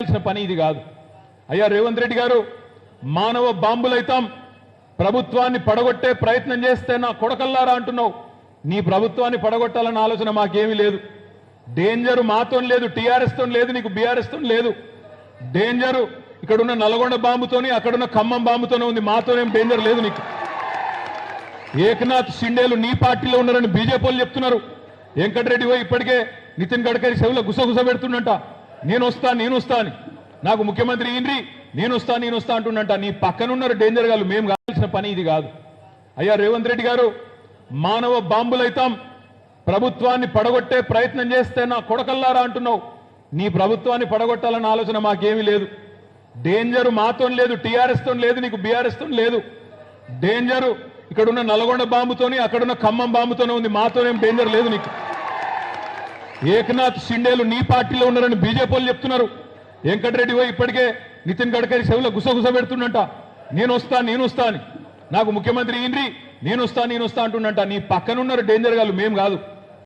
చేయాల్సిన పని ఇది కాదు. అయ్యా రేవంత్ రెడ్డి గారు మానవ బాంబులైతాం. ప్రభుత్వాన్ని పడగొట్టే ప్రయత్నం చేస్తే నా కొడకల్లారా అంటున్నావు. నీ ప్రభుత్వాన్ని పడగొట్టాలన్న ఆలోచన మాకేమీ లేదు. డేంజరు మాతో లేదు టీఆర్ఎస్తో లేదు నీకు బీఆర్ఎస్తో లేదు. డేంజరు ఇక్కడున్న నల్గొండ బాంబుతోని అక్కడున్న ఖమ్మం బాంబుతోనే ఉంది. మాతోనేం డేంజర్ లేదు నీకు. ఏకనాథ్ షిండేలు నీ పార్టీలో ఉన్నారని బీజేపీ చెప్తున్నారు. వెంకటరెడ్డి పోయి ఇప్పటికే నితిన్ గడ్కరీ చెవిలో గుసగుస పెడుతుండంట. నేను వస్తా నేను వస్తా అని. నాకు ముఖ్యమంత్రి ఇంద్రి నేను వస్తా నేను వస్తా అంటున్నంట నీ పక్కనున్నారు డేంజర్ గారు మేము కావాల్సిన పని ఇది కాదు. అయ్యా రేవంత్ రెడ్డి గారు మానవ బాంబులైతాం. ప్రభుత్వాన్ని పడగొట్టే ప్రయత్నం చేస్తే నా కొడకల్లారా అంటున్నావు. నీ ప్రభుత్వాన్ని పడగొట్టాలన్న ఆలోచన మాకేమీ లేదు. డేంజరు మాతో లేదు టీఆర్ఎస్తో లేదు నీకు బీఆర్ఎస్తో లేదు. డేంజరు ఇక్కడున్న నల్గొండ బాంబుతోని అక్కడున్న ఖమ్మం బాంబుతోనే ఉంది. మాతోనేం డేంజర్ లేదు నీకు. ఏకనాథ్ షిండేలు నీ పార్టీలో ఉన్నారని బీజేపీ వాళ్ళు చెప్తున్నారు. వెంకటరెడ్డి పోయి ఇప్పటికే నితిన్ గడ్కరీ చెవిలో గుసగుస పెడుతుండంట. నేను వస్తా నేను వస్తా అని. నాకు ముఖ్యమంత్రి ఇంద్రి నేను వస్తా నేను వస్తా అంటుండంట. నీ పక్కనున్నారు డేంజర్ గారు మేము కాదు.